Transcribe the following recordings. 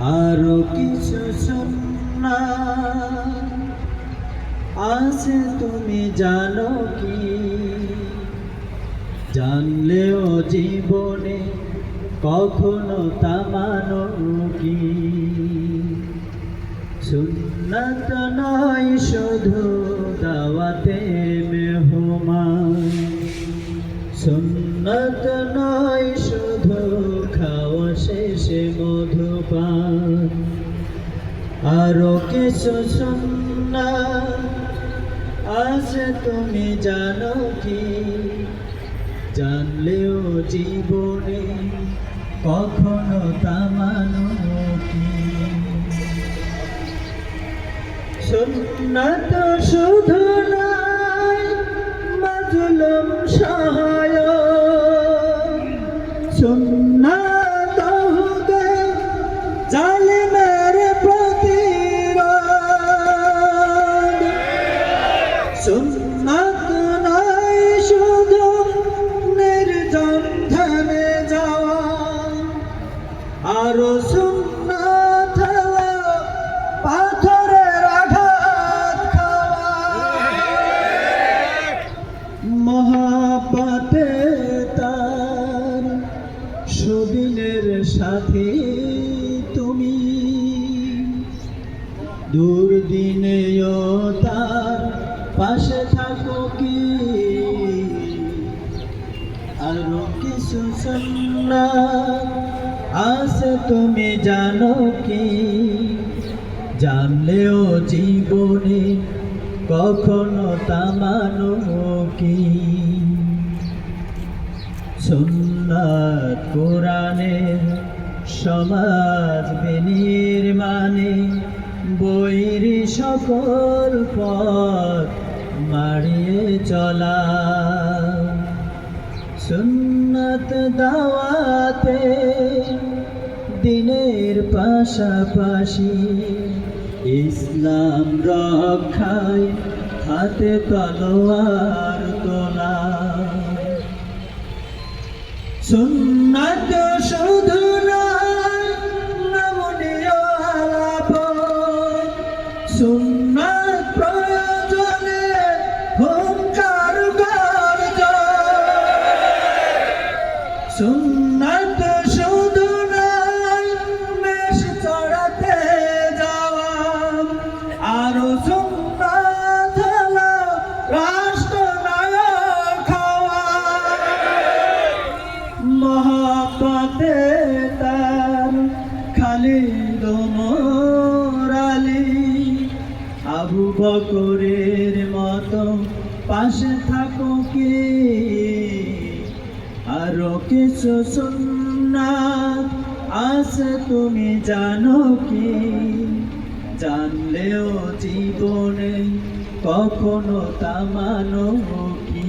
আরও কিছু শুননা। আছে তুমি জানো কি? জানলেও জীবনে কখনো তা মানো কি? সুন্নত নয় শুধু দাওয়াতে আরও কিছু সুন্না আজ তুমি জানো কি? জানলেও জীবনে কখনো তা মানো কি সুন্নাত শুধু নয় মাজলুম সহায় মহাপাতে তার সুদিনের সাথে তুমি। দুর্দিনেও তার পাশে থাকো কি? আরও কিছু সন্না তুমি জানো কি? জানলেও জীবনে কখনো তা মানো কি? সুন্নাত কোরআনের সমাজ বিনির্মাণে বৈর সকল পথ মারিয়ে চলা। সুন্নত দাওয়াতে দিনের পাশাপাশি ইসলাম রক্ষায় হাতে তলোয়ার তোলা। সুন্নত শুধু সুন্নত প্রয়োজনে হুঙ্কার সুন্নত শুধু মেষ চড়াতে যাওয়া। আরও মহাপতে তার খালিদ মোরালি আবু বকরের মতো পাশে থাকো কি? আরও কিছু সুন্নাত আছে তুমি জানো কি? জানলেও জীবনে কখনো তা মানো কি?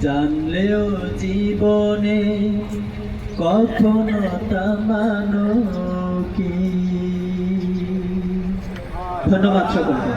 জানলেও জীবনে কখনো তা মানো কি? ধন্যবাদ সকলকে।